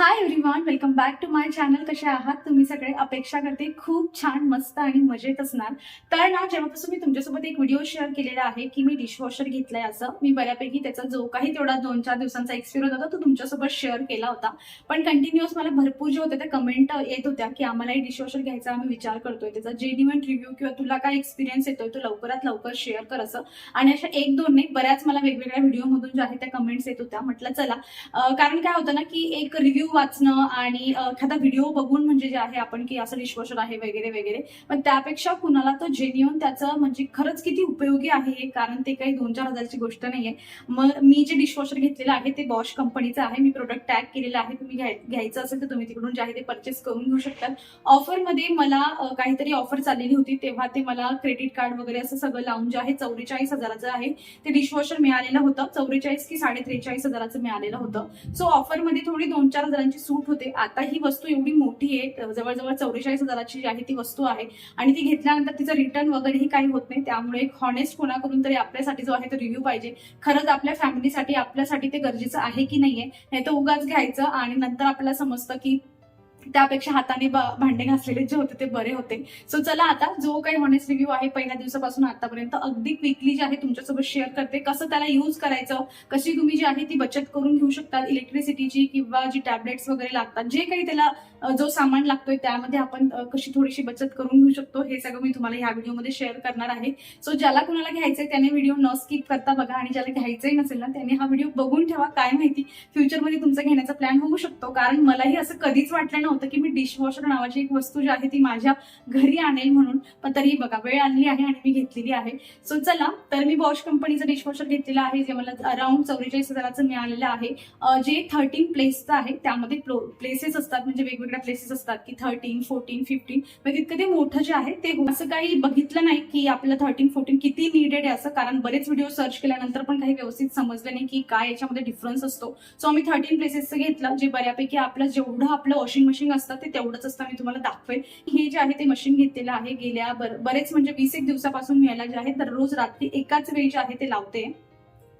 Hi everyone welcome back to my channel कसे आहात? तुम्ही सगळे? अपेक्षा करते खूप छान मस्त आणि मजेत असणार. तर ना जेव्हापासून मी तुमच्यासोबत एक व्हिडिओ शेअर केलेला आहे की मी डिशवॉशर घेतलाय असं मी बऱ्यापैकी त्याचा जो काही तेवढा दोन चार दिवसांचा एक्सपिरियन्स होता तो तुमच्यासोबत शेअर केला होता. पण कंटिन्युअस मला भरपूर जे होते त्या कमेंट येत होत्या की आम्हालाही डिशवॉशर घ्यायचा आम्ही विचार करतोय. त्याचा जेन्युअन रिव्ह्यू किंवा तुला काय एक्सपिरियन्स येतोय तो लवकरात लवकर शेअर कर असं. आणि अशा एक दोन नाही बऱ्याच मला वेगवेगळ्या व्हिडिओमधून ज्या आहेत त्या कमेंट्स येत होत्या. म्हटलं चला कारण काय होतं ना की एक रिव्ह्यू वाचणं आणि एखादा व्हिडिओ बघून म्हणजे जे आहे आपण की असं डिशवॉशर आहे वगैरे वगैरे. पण त्यापेक्षा कुणाला तर जेन्युअन त्याचं म्हणजे खरंच किती उपयोगी आहे हे कारण ते काही दोन चार हजारची गोष्ट नाहीये. मग मी जे डिशवॉशर घेतलेलं आहे ते बॉश कंपनीचं आहे. मी प्रोडक्ट टॅग केलेलं आहे. तुम्ही घ्यायचं असेल तर तुम्ही तिकडून जे आहे ते परचेस करून घेऊ शकता ऑफरमध्ये मला काहीतरी ऑफर चाललेली होती. तेव्हा ते मला क्रेडिट कार्ड वगैरे असं सगळं लावून जे आहे चौवेचाळीस हजाराचं आहे. ते डिशवॉशर मिळालेलं होतं. चौवेचाळीस की साडे त्रेचाळीस हजाराचं मिळालेलं होतं. सो ऑफरमध्ये थोडी दोन चार हजारांची सूट होते. आता ही वस्तू एवढी मोठी आहे जवळजवळ चौवेचाळीस हजाराची जी आहे ती वस्तू आहे. आणि ती घेतल्यानंतर तिचं रिटर्न वगैरेही काही होत नाही. त्यामुळे एक हॉनेस्ट कोणाकडून तरी आपल्यासाठी जो आहे तो रिव्ह्यू पाहिजे. खरंच आपल्या फॅमिलीसाठी आपल्यासाठी ते गरजेचं आहे की नाहीये? नाही तर उगाच घ्यायचं आणि नंतर आपल्याला समजतं की त्यापेक्षा हाताने भांडे घासलेले जे होते ते बरे होते. सो चला आता जो काही हॉनेस्ट रिव्ह्यू आहे पहिल्या दिवसापासून आतापर्यंत अगदी क्विकली जे आहे तुमच्यासोबत शेअर करते. कसं त्याला यूज करायचं कशी तुम्ही जी आहे ती बचत करून घेऊ शकता इलेक्ट्रिसिटीची किंवा जी टॅबलेट्स वगैरे लागतात जे काही त्याला जो सामान लागतोय त्यामध्ये आपण कशी थोडीशी बचत करून घेऊ शकतो हे सगळं मी तुम्हाला ह्या व्हिडिओमध्ये शेअर करणार आहे. सो ज्याला कुणाला घ्यायचंय त्याने व्हिडिओ न स्किप करता बघा आणि ज्याला घ्यायचंही नसेल ना त्याने हा व्हिडिओ बघून ठेवा. काय माहिती फ्युचरमध्ये तुमचा घेण्याचा प्लॅन होऊ शकतो. कारण मलाही असं कधीच वाटलं नव्हतं की मी डिशवॉशर नावाची एक वस्तू जी आहे ती माझ्या घरी आणेल म्हणून. पण तरीही बघा वेळ आणली आहे आणि मी घेतलेली आहे. सो चला तर मी बॉश कंपनीचं डिशवॉशर घेतलेलं आहे जे मला अराउंड चौवेचाळीस हजाराचं मिळालेलं आहे. जे थर्टीन प्लेसचं आहे त्यामध्ये प्लेसेस असतात म्हणजे वेगवेगळ्या प्लेसेस असतात की थर्टीन फोर्टीन फिफ्टीन म्हणजे तितकं ते मोठं जे आहे ते असं काही बघितलं नाही की आपलं थर्टीन फोर्टीन किती निडेड आहे असं कारण बरेच व्हिडिओ सर्च केल्यानंतर पण काही व्यवस्थित समजलं नाही की काय याच्यामध्ये डिफरन्स असतो. सो आम्ही थर्टीन प्लेसेसचं घेतलं जे बऱ्यापैकी आपलं जेवढं आपलं वॉशिंग मशीन असतं ते तेवढंच असतं मी तुम्हाला दाखवेल हे जे आहे ते मशीन घेतलेलं आहे गेल्या बर- बरेच म्हणजे वीस एक दिवसापासून मी याला जे आहे दररोज रात्री एकाच वेळी जे आहे ते लावते.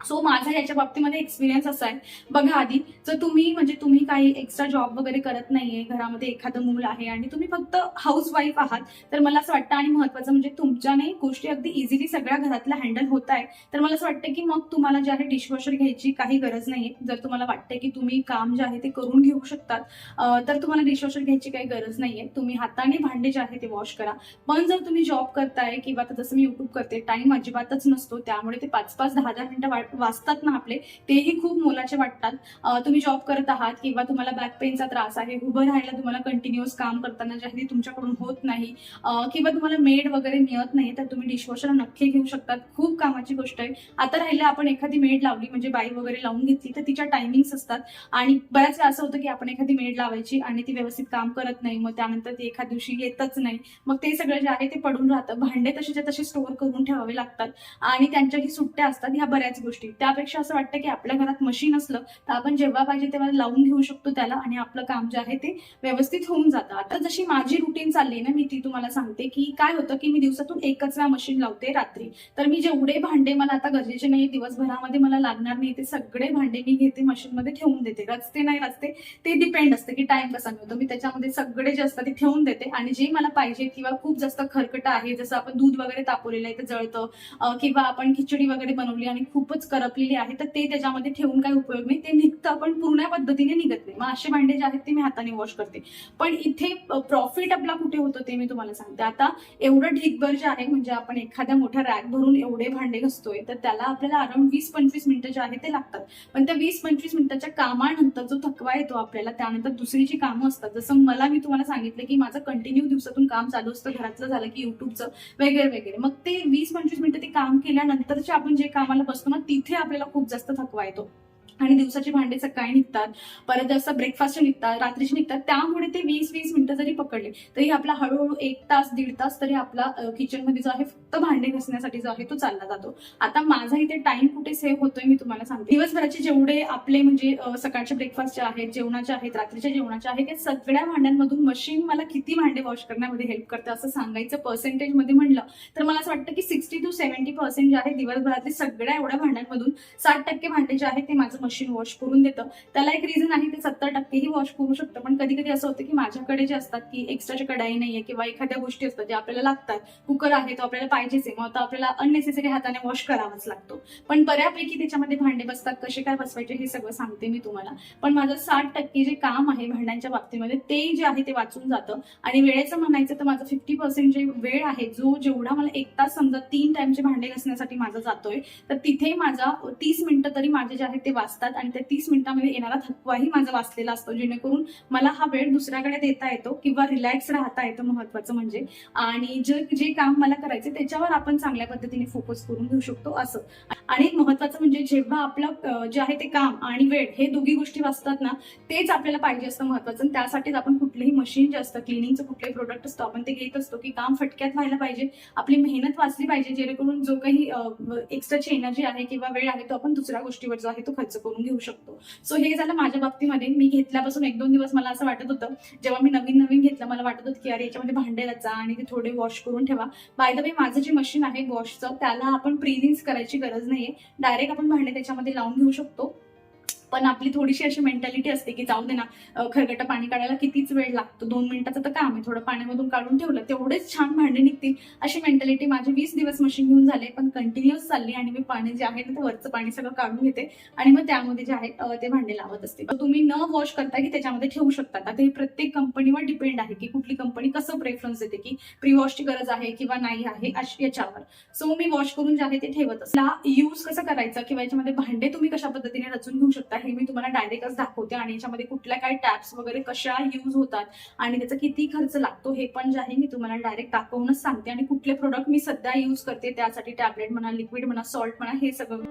सो माझा याच्या बाबतीमध्ये एक्सपिरियन्स असा आहे. बघा आधी जर तुम्ही म्हणजे तुम्ही काही एक्स्ट्रा जॉब वगैरे करत नाहीये घरामध्ये एखादं मूल आहे आणि तुम्ही फक्त हाऊस वाईफ आहात तर मला असं वाटतं आणि महत्वाचं म्हणजे तुमच्याने गोष्टी अगदी इझिली सगळ्या घरातल्या हँडल होत आहे तर मला असं वाटतं की मग तुम्हाला जे आहे डिशवॉशर घ्यायची काही गरज नाहीये जर तुम्हाला वाटतंय की तुम्ही काम जे आहे ते करून घेऊ शकतात तर तुम्हाला डिशवॉशर घ्यायची काही गरज नाहीये. तुम्ही हाताने भांडे जे आहे ते वॉश करा. पण जर तुम्ही जॉब करताय किंवा जसं मी युट्यूब करते टाइम अजिबातच नसतो त्यामुळे ते पाच पाच दहा दहा मिनिटं वाचतात ना आपले तेही खूप मोलाचे वाटतात. तुम्ही जॉब करत आहात किंवा तुम्हाला बॅक पेनचा त्रास आहे उभं राहायला तुम्हाला कंटिन्युअस काम करताना जे तुमच्याकडून होत नाही किंवा तुम्हाला मेड वगैरे मिळत नाही तर तुम्ही डिशवॉशर नक्की घेऊ शकतात. खूप कामाची गोष्ट आहे. आता राहिलं आपण एखादी मेड लावली म्हणजे बाई वगैरे लावून घेतली तर तिच्या टायमिंग्स असतात. आणि बऱ्याच वेळा असं होतं की आपण एखादी मेड लावायची आणि ती व्यवस्थित काम करत नाही मग त्यानंतर ती एखाद दिवशी येतच नाही. मग ते सगळं जे आहे ते पडून राहतं. भांडे तसेच्या तसे स्टोअर करून ठेवावे लागतात. आणि त्यांच्याही सुट्ट्या असतात ह्या बऱ्याच गोष्टी. त्यापेक्षा असं वाटतं की आपल्या घरात मशीन असलं तर आपण जेव्हा पाहिजे तेव्हा लावून घेऊ शकतो त्याला आणि आपलं काम जे आहे ते व्यवस्थित होऊन जातं. आता जशी माझी रुटीन चालली ना मी ती तुम्हाला सांगते की काय होतं की मी दिवसातून एकच वेळा मशीन लावते रात्री. तर मी जेवढे भांडे मला आता गरजेचे नाही दिवसभरामध्ये मला लागणार नाही ते सगळे भांडे मी घेते मशीनमध्ये ठेवून देते. रचते नाही रचते ते डिपेंड असते की टाइम कसा मिळतो. मी त्याच्यामध्ये सगळे जे असतात ते ठेवून देते आणि जे मला पाहिजे किंवा खूप जास्त खरकट आहे जसं आपण दूध वगैरे तापवलेलं आहे ते जळतं किंवा आपण खिचडी वगैरे बनवली आणि खूपच करपलेली आहे तर ते त्याच्यामध्ये ठेवून काही उपयोग नाही. ते निघतं पण पूर्ण पद्धतीने निघत नाही. मग असे भांडे जे आहेत ते मी हाताने वॉश करते. पण इथे प्रॉफिट आपला कुठे होतं ते मी तुम्हाला सांगते. आता एवढं ढीकभर जे आहे म्हणजे आपण एखाद्या मोठ्या रॅक भरून एवढे भांडे घसतोय तर त्याला आपल्याला अराउंड वीस पंचवीस मिनिटं जे आहे ते लागतात. पण त्या वीस पंचवीस मिनिटाच्या कामानंतर जो थकवा येतो आपल्याला त्यानंतर दुसरी जी कामं असतात जसं मला मी तुम्हाला सांगितलं की माझं कंटिन्यू दिवसातून काम चालू असतं घरातलं झालं की युट्यूबचं वगैरे वगैरे मग ते वीस पंचवीस मिनिटं ते काम केल्यानंतरचे आपण जे कामाला बसतो ना तिथे आपल्याला खूप जास्त थकवा येतो. आणि दिवसाचे भांडे सकाळी निघतात परत जास्त ब्रेकफास्ट निघतात रात्रीचे निघतात. त्यामुळे ते वीस वीस मिनिटं जरी पकडले तरी आपला हळूहळू एक तास दीड तास तरी आपला किचनमध्ये जो आहे फक्त भांडे घासण्यासाठी जो आहे तो चालला जातो. आता माझा इथे टाइम कुठे सेव्ह होतोय मी तुम्हाला सांगते. दिवसभराचे जेवढे आपले म्हणजे सकाळचे ब्रेकफास्टचे आहेत जेवणाचे आहेत रात्रीच्या जेवणाचे आहेत या सगळ्या भांड्यांमधून मशीन मला किती भांडे वॉश करण्यामध्ये हेल्प करते असं सांगायचं पर्सेंटेजमध्ये म्हणलं तर मला असं वाटतं की सिक्स्टी टू सेव्हन्टी पर्सेंट जे आहे दिवसभरातले सगळ्या एवढ्या भांड्यांमधून साठ टक्के भांडे जे आहेत ते माझं मशीन वॉश करून देतं. त्याला एक रिझन आहे ते सत्तर टक्केही वॉश करू शकतं. पण कधी कधी असं होतं की माझ्याकडे जे असतात की एक्स्ट्राच्या कढाई नाहीये किंवा एखाद्या गोष्टी असतात ज्या आपल्याला लागतात. कुकर आहे तो आपल्याला पाहिजेच आहे. मग आता आपल्याला अननेसेसरी हाताने वॉश करावाच लागतो. पण बऱ्यापैकी त्याच्यामध्ये भांडे बसतात कसे काय बसवायचे हे सगळं सांगते मी तुम्हाला. पण माझं साठ टक्के जे काम आहे भांड्यांच्या बाबतीमध्ये ते जे आहे ते वाचून जातं. आणि वेळेचं म्हणायचं तर माझं फिफ्टी पर्सेंट जे वेळ आहे जो जेवढा मला एक तास समजा तीन टाइमचे भांडे घासण्यासाठी माझा जातोय तर तिथे माझा तीस मिनिटं तरी माझे जे आहे ते वाचतात. आणि त्या तीस मिनिटामध्ये येणारा थकवाही माझा वाचलेला असतो जेणेकरून मला हा वेळ दुसऱ्याकडे देता येतो किंवा रिलॅक्स राहता येतं महत्वाचं म्हणजे. आणि जे जे काम मला करायचे त्याच्यावर आपण चांगल्या पद्धतीने फोकस करून घेऊ शकतो असं. आणि महत्वाचं म्हणजे जेव्हा आपलं जे आहे ते काम आणि वेळ हे दोघी गोष्टी वाचतात ना तेच आपल्याला पाहिजे असतं महत्वाचं आणि त्यासाठीच आपण कुठलेही मशीन जे असतं क्लिनिंगचं कुठलंही प्रोडक्ट असतो आपण ते घेत असतो की काम फटक्यात व्हायला पाहिजे. आपली मेहनत वाचली पाहिजे जेणेकरून जो काही एक्स्ट्राची एनर्जी आहे किंवा वेळ आहे तो आपण दुसऱ्या गोष्टीवर जो आहे तो खर्च करून घेऊ शकतो. सो हे झालं माझ्या बाबतीमध्ये. मी घेतल्यापासून एक दोन दिवस मला असं वाटत होतं जेव्हा मी नवीन नवीन घेतलं मला वाटत होतं की अरे याच्यामध्ये भांडे रचा आणि ते थोडे वॉश करून ठेवा. बाय द वे माझं जे मशीन आहे वॉशचं त्याला आपण प्रिलिन्स करायची गरज नाहीये. डायरेक्ट आपण भांडे त्याच्यामध्ये लावून घेऊ शकतो. पण आपली थोडीशी अशी मेंटॅलिटी असते की जाऊ दे ना खरगट पाणी काढायला कितीच वेळ लागतो. दोन मिनिटाचं तर काम आहे. थोडं पाण्यामधून काढून ठेवलं तेवढेच छान भांडे निघतील. अशी मेंटॅलिटी माझी वीस दिवस मशीन घेऊन झाले पण कंटिन्युअस चालली आणि मी पाणी जे आहे ना ते वरचं पाणी सगळं काढून घेते. आणि मग त्यामध्ये जे आहे ते भांडे लावत असते. तुम्ही न वॉश करता की त्याच्यामध्ये ठेवू शकता. आता हे प्रत्येक कंपनीवर डिपेंड आहे की कुठली कंपनी कसं प्रेफरन्स देते की प्री वॉशची गरज आहे किंवा नाही आहे अश- याच्यावर. सो मी वॉश करून जे आहे ते ठेवत असते. यूज कसं करायचं किंवा याच्यामध्ये भांडे तुम्ही कशा पद्धतीने रचून घेऊ शकता हे मी तुम्हाला डायरेक्टच दाखवते. आणि याच्यामध्ये कुठल्या काय टॅप्स वगैरे कशा यूज होतात आणि त्याचा किती खर्च लागतो हे पण जे आहे मी तुम्हाला डायरेक्ट दाखवूनच सांगते. आणि कुठले प्रोडक्ट मी सध्या यूज करते त्यासाठी टॅबलेट म्हणा लिक्विड म्हणा सॉल्ट म्हणा हे सगळं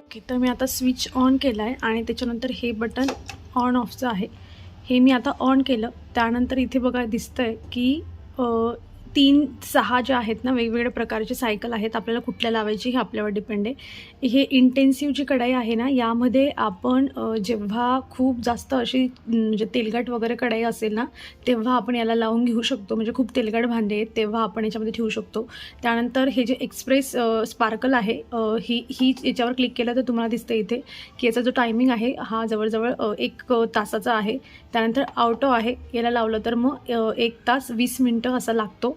ओके तर मी आता स्विच ऑन केला आहे आणि त्याच्यानंतर हे बटन ऑन ऑफचं आहे. हे मी आता ऑन केलं. त्यानंतर इथे बघा दिसतं आहे की तीन सहा ज्या आहेत ना वेगवेगळ्या प्रकारचे सायकल आहेत आपल्याला कुठल्या लावायची हे आपल्यावर डिपेंड आहे. हे इंटेन्सिव्ह जी कढाई आहे ना यामध्ये आपण जेव्हा खूप जास्त अशी म्हणजे तेलकट वगैरे कढाई असेल ना तेव्हा आपण याला लावून घेऊ शकतो. म्हणजे खूप तेलकट भांडे आहेत तेव्हा आपण याच्यामध्ये ठेवू शकतो. त्यानंतर हे जे एक्सप्रेस स्पार्कल आहे ही ही याच्यावर क्लिक केलं तर तुम्हाला दिसतं इथे की याचा जो टायमिंग आहे हा जवळजवळ एक तासाचा आहे. त्यानंतर आउटो आहे याला लावलं तर मग एक तास वीस मिनटं असा लागतो.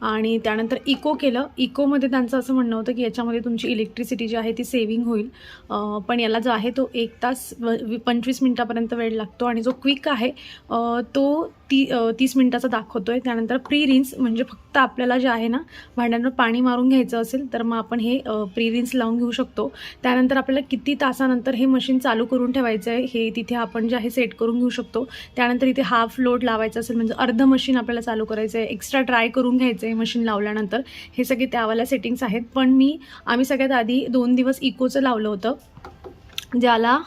आणि त्यानंतर इको केलं. इकोमध्ये त्यांचं असं म्हणणं होतं की याच्यामध्ये तुमची इलेक्ट्रिसिटी जी आहे ती सेविंग होईल. पण याला जो आहे तो एक तास व- पंचवीस मिनटापर्यंत वेळ लागतो आणि जो क्विक आहे तो ती तीस मिनटाचा दाखवतो आहे त्यानंतर प्री रिन्स म्हणजे फक्त आपल्याला जे आहे ना भांड्यांवर पाणी मारून घ्यायचं असेल तर मग आपण हे प्री रिन्स लावून घेऊ शकतो. त्यानंतर आपल्याला किती तासानंतर हे मशीन चालू करून ठेवायचं आहे हे तिथे आपण जे आहे सेट करून घेऊ शकतो. त्यानंतर इथे हाफ लोड लावायचं असेल म्हणजे अर्ध मशीन आपल्याला चालू करायचं आहे एक्स्ट्रा ट्राय करून घ्यायचं आहे. मशीन लावल्यानंतर हे सगळे त्यावाल्या सेटिंग्स आहेत. पण मी आम्ही सगळ्यात आधी दोन दिवस इकोचं लावलं होतं. ज्याला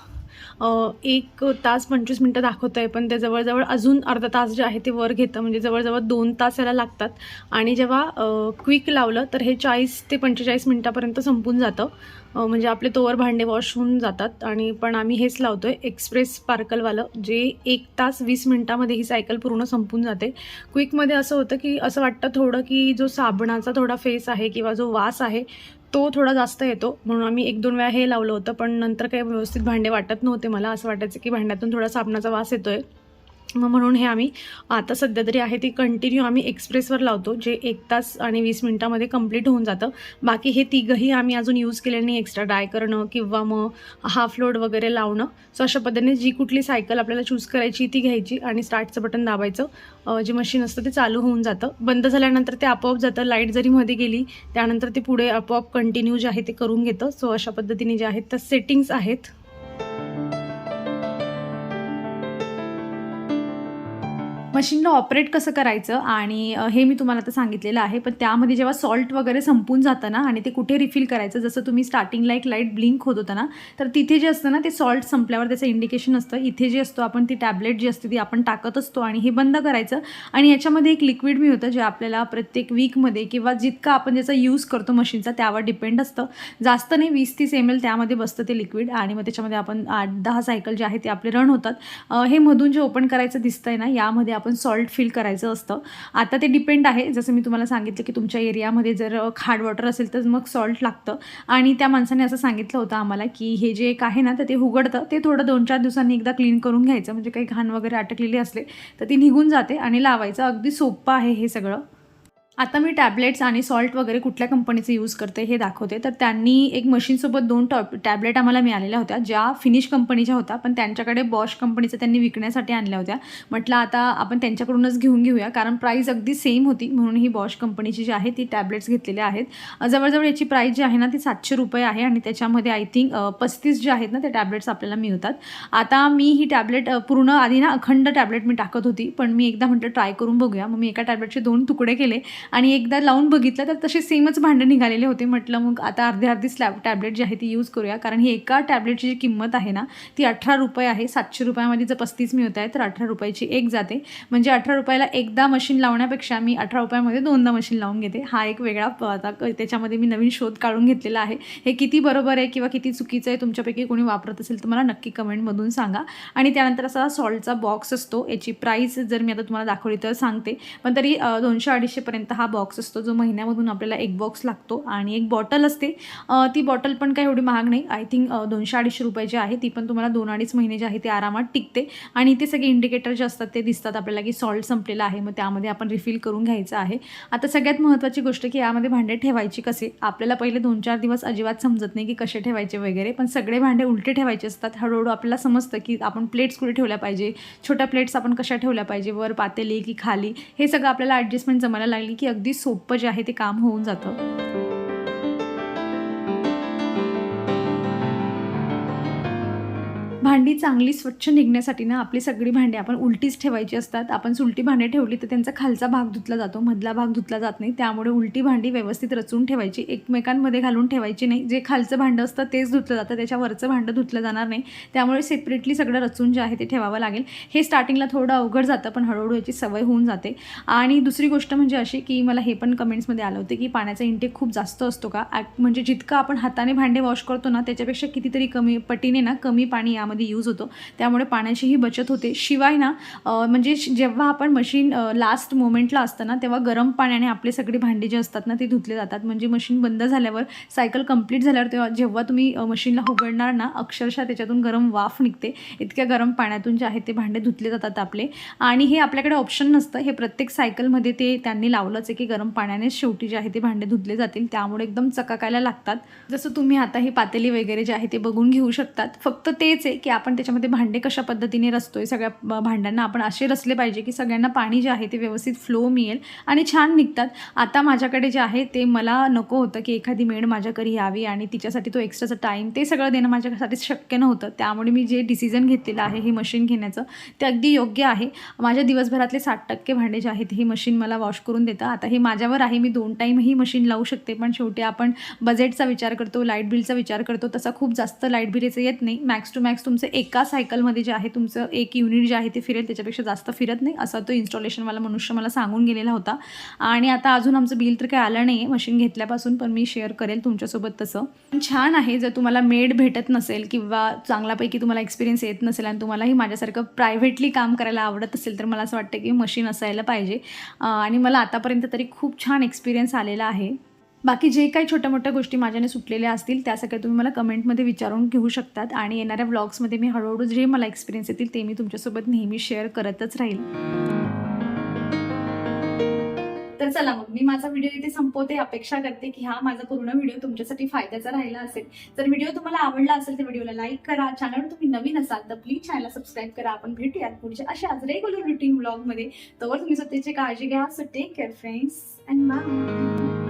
एक तास पंचवीस मिनटं दाखवतं आहे पण ते जवळजवळ अजून अर्धा तास जे आहे ते वर घेतं. म्हणजे जवळजवळ दोन तास याला लागतात. आणि जेव्हा क्विक लावलं तर हे चाळीस ते पंचेचाळीस मिनटापर्यंत संपून जातं. म्हणजे आपले तोवर भांडे वॉश होऊन जातात. आणि पण आम्ही हेच लावतो आहे एक्सप्रेस स्पार्कलवालं जे एक तास वीस मिनटामध्ये ही सायकल पूर्ण संपून जाते. क्विकमध्ये असं होतं की असं वाटतं थोडं की जो साबणाचा थोडा फेस आहे किंवा जो वास आहे तो थोडा जास्त येतो. म्हणून आम्ही एक दोन वेळा हे लावलं होतं पण नंतर काही व्यवस्थित भांडे वाटत नव्हते मला. असं वाटायचं की भांड्यातून थोडा साबणाचा वास येतोय. मग म्हणून हे आम्ही आता सध्या तरी आहे ती कंटिन्यू आम्ही एक्सप्रेसवर लावतो जे एक तास आणि वीस मिनटामध्ये कंप्लीट होऊन जातं. बाकी हे तिघंही आम्ही अजून यूज केलेलं नाही एक्स्ट्रा डाय करणं किंवा मग हाफ लोड वगैरे लावणं. सो अशा पद्धतीने जी कुठली सायकल आपल्याला चूज करायची ती घ्यायची आणि स्टार्टचं बटन दाबायचं जे मशीन असतं ते चालू होऊन जातं. बंद झाल्यानंतर ते आपोआप जातं लाइट जरी मध्ये गेली त्यानंतर ते पुढे आपोआप कंटिन्यू जे आहे ते करून घेतं. सो अशा पद्धतीने जे आहेत त्या सेटिंग्स आहेत. मशीनला ऑपरेट कसं करायचं आणि हे मी तुम्हाला आता सांगितलेलं आहे पण त्यामध्ये जेव्हा सॉल्ट वगैरे संपून जातं ना आणि ते कुठे रिफिल करायचं जसं तुम्ही स्टार्टिंगला एक लाइट ब्लिंक होत होता ना तर तिथे जे असतं ना ते सॉल्ट संपल्यावर त्याचं इंडिकेशन असतं. इथे जे असतो आपण ती टॅबलेट जी असते ती आपण टाकत असतो आणि हे बंद करायचं. आणि याच्यामध्ये एक लिक्विड मी होतं जे आपल्याला प्रत्येक वीकमध्ये किंवा जितका आपण ज्याचा यूज करतो मशीनचा त्यावर डिपेंड असतं. जास्त नाही वीस तीस एम एल त्यामध्ये बसतं ते लिक्विड आणि मग त्याच्यामध्ये आपण आठ दहा सायकल जे आहे ते आपले रन होतात. हे मधून जे ओपन करायचं दिसतंय ना यामध्ये आपण सॉल्ट फिल करायचं असतं. आता ते डिपेंड आहे. जसं मी तुम्हाला सांगितलं की तुमच्या एरियामध्ये जर खाड वॉटर असेल तर मग सॉल्ट लागतं. आणि त्या माणसाने असं सांगितलं होतं आम्हाला की हे जे एक आहे ना तर ते उघडतं. ते थोडं दोन चार दिवसांनी एकदा क्लीन करून घ्यायचं. म्हणजे काही घाण वगैरे अटकलेली असले तर ती निघून जाते आणि लावायचं. अगदी सोपं आहे हे सगळं. आता मी टॅबलेट्स आणि सॉल्ट वगैरे कुठल्या कंपनीचं यूज करते हे दाखवते. तर त्यांनी एक मशीनसोबत दोन टॉप टॅबलेट आम्हाला मिळालेल्या होत्या ज्या फिनिश कंपनीच्या होत्या पण त्यांच्याकडे बॉश कंपनीचं त्यांनी विकण्यासाठी आणल्या होत्या. म्हटलं आता आपण त्यांच्याकडूनच घेऊन घेऊया कारण प्राईस अगदी सेम होती म्हणून ही बॉश कंपनीची जी आहे ती टॅबलेट्स घेतलेल्या आहेत. जवळजवळ याची प्राईस जी आहे ना ती सातशे रुपये आहे आणि त्याच्यामध्ये आय थिंक पस्तीस जे आहेत ना ते टॅबलेट्स आपल्याला मिळतात. आता मी ही टॅबलेट पूर्ण आधी ना अखंड टॅबलेट मी टाकत होती पण मी एकदा म्हटलं ट्राय करून बघूया. मग मी एका टॅबलेटचे दोन तुकडे केले. आणि एकदा लावून बघितलं तर तसे सेमच भांडे निघालेले होते. म्हटलं मग आता अर्धी अर्धी स्लॅब टॅबलेट जी आहे ती यूज करूया. कारण ही एका टॅबलेटची जी किंमत आहे ना ती अठरा रुपये आहे. सातशे रुपयामध्ये जर पस्तीस मिळत आहे तर अठरा रुपयाची एक जाते. म्हणजे अठरा रुपयाला एकदा मशीन लावण्यापेक्षा मी अठरा रुपयामध्ये दोनदा मशीन लावून घेते. हा एक वेगळा प- आता त्याच्यामध्ये मी नवीन शोध काढून घेतलेला आहे. हे किती बरोबर आहे किंवा किती चुकीचं आहे तुमच्यापैकी कोणी वापरत असेल तर मला नक्की कमेंटमधून सांगा. आणि त्यानंतर असा सॉल्टचा बॉक्स असतो. याची प्राईस जर मी आता तुम्हाला दाखवली तर सांगते. पण तरी दोनशे अडीचशेपर्यंत हा बॉक्स असतो जो महिन्यामधून आपल्याला एक बॉक्स लागतो आणि एक बॉटल असते. ती बॉटल पण काही एवढी महाग नाही. आय थिंक दोनशे अडीचशे रुपयाची आहे ती पण तुम्हाला दोन अडीच महिने जे आहे ते आरामात टिकते. आणि ते सगळे इंडिकेटर जे असतात ते दिसतात आपल्याला की सॉल्ट संपलेला आहे. मग त्यामध्ये आपण रिफिल करून घ्यायचं आहे. आता सगळ्यात महत्त्वाची गोष्ट की यामध्ये भांडे ठेवायची कसे? आपल्याला पहिले दोन चार दिवस अजिबात समजत नाही की कसे ठेवायचे वगैरे. पण सगळे भांडे उलटे ठेवायचे असतात. हळूहळू आपल्याला समजतं की आपण प्लेट्स कुठे ठेवल्या पाहिजे? छोट्या प्लेट्स आपण कशा ठेवल्या पाहिजे? वर पातेली की खाली? हे सगळं आपल्याला ॲडजस्टमेंट जमायला लागली की की अगदी सोपं जे आहे ते काम होऊन जातं. भांडी चांगली स्वच्छ निघण्यासाठी ना आपली सगळी भांडी आपण उलटीच ठेवायची असतात. आपण उलटी भांडी ठेवली तर त्यांचा खालचा भाग धुतला जातो मधला भाग धुतला जात नाही. त्यामुळे उलटी भांडी व्यवस्थित रचून ठेवायची. एकमेकांमध्ये घालून ठेवायची नाही. जे खालचं भांडं असतं तेच धुतलं जातं. त्याच्यावरचं भांडं धुतलं जाणार नाही. त्यामुळे सेपरेटली सगळं रचून जे आहे ते ठेवावं लागेल. हे स्टार्टिंगला थोडं अवघड जातं पण हळूहळू याची सवय होऊन जाते. आणि दुसरी गोष्ट म्हणजे अशी की मला हे पण कमेंट्समध्ये आलं होतं की पाण्याचा इंटेक खूप जास्त असतो का? ॲक- म्हणजे जितकं आपण हाताने भांडे वॉश करतो ना त्याच्यापेक्षा कितीतरी कमी पटीने ना कमी पाणी यामध्ये यूज होतो. त्यामुळे पाण्याचीही बचत होते. शिवाय ना म्हणजे जेव्हा आपण मशीन लास्ट मोमेंटला असतं ना तेव्हा गरम पाण्याने आपले सगळे भांडी जे असतात ना ते धुतले जातात. म्हणजे मशीन बंद झाल्यावर सायकल कंप्लीट झाल्यावर तेव्हा जेव्हा तुम्ही मशीनला उघडणार ना अक्षरशः त्याच्यातून गरम वाफ निघते. इतक्या गरम पाण्यातून जे आहे ते भांडे धुतले जातात आपले. आणि हे आपल्याकडे ऑप्शन नसतं. हे प्रत्येक सायकलमध्ये ते त्यांनी लावलंच आहे की गरम पाण्यानेच शेवटी जे आहे ते भांडे धुतले जातील. त्यामुळे एकदम चकाकायला लागतात. जसं तुम्ही आता हे पातेली वगैरे जे आहे ते बघून घेऊ शकतात. फक्त तेच आहे की आपण त्याच्यामध्ये भांडे कशा पद्धतीने रचतो आहे सगळ्या भांड्यांना आपण असे रचले पाहिजे की सगळ्यांना पाणी जे आहे ते व्यवस्थित फ्लो मिळेल आणि छान निघतात. आता माझ्याकडे जे आहे ते मला नको होतं की एखादी मेड माझ्या घरी यावी आणि तिच्यासाठी तो एक्स्ट्राचा टाईम ते सगळं देणं माझ्यासाठी शक्य नव्हतं. त्यामुळे मी जे डिसिजन घेतलेलं आहे हे मशीन घेण्याचं ते अगदी योग्य आहे. माझ्या दिवसभरातले साठ टक्के भांडे जे आहेत हे मशीन मला वॉश करून देतं. आता हे माझ्यावर आहे मी दोन टाईम ही मशीन लावू शकते पण शेवटी आपण बजेटचा विचार करतो लाइट बिलचा विचार करतो तसा खूप जास्त लाइट बिलेचं येत नाही. मॅक्स टू मॅक्स तुमचं एका सायकलमध्ये जे आहे तुमचं एक युनिट जे आहे ते फिरेल त्याच्यापेक्षा जास्त फिरत नाही असा तो इन्स्टॉलेशनवाला मनुष्य मला सांगून गेलेला होता. आणि आता अजून आमचं बिल तर काही आलं नाही आहे मशीन घेतल्यापासून पण मी शेअर करेल तुमच्यासोबत तसं. छान आहे जर तुम्हाला मेड भेटत नसेल किंवा चांगल्यापैकी तुम्हाला एक्सपिरियन्स येत नसेल आणि तुम्हालाही माझ्यासारखं प्रायव्हेटली काम करायला आवडत असेल तर मला असं वाटतं की मशीन असायला पाहिजे. आणि मला आतापर्यंत तरी खूप छान एक्सपिरियन्स आलेला आहे. बाकी जे काही छोट्या मोठ्या गोष्टी माझ्याने सुटलेल्या असतील त्या सगळ्या तुम्ही मला कमेंटमध्ये विचारून घेऊ शकतात आणि येणाऱ्या व्लॉग्समध्ये मी हळूहळू जे मला एक्सपिरियन्स येतील ते मी तुमच्यासोबत नेहमी शेअर करतच राहील. तर चला मग मी माझा व्हिडिओ इथे संपवते. अपेक्षा करते की हा माझा पूर्ण व्हिडिओ तुमच्यासाठी फायद्याचा राहिला असेल. तर व्हिडिओ तुम्हाला आवडला असेल तर व्हिडिओला लाईक करा. चॅनलवर तुम्ही नवीन असाल तर प्लीज चॅनलला सबस्क्राईब करा. आपण भेटूयात पुढच्या अशाच रेग्युलर रुटीन ब्लॉगमध्ये तोवर तुम्ही स्वतःची काळजी घ्या. So take care friends and bye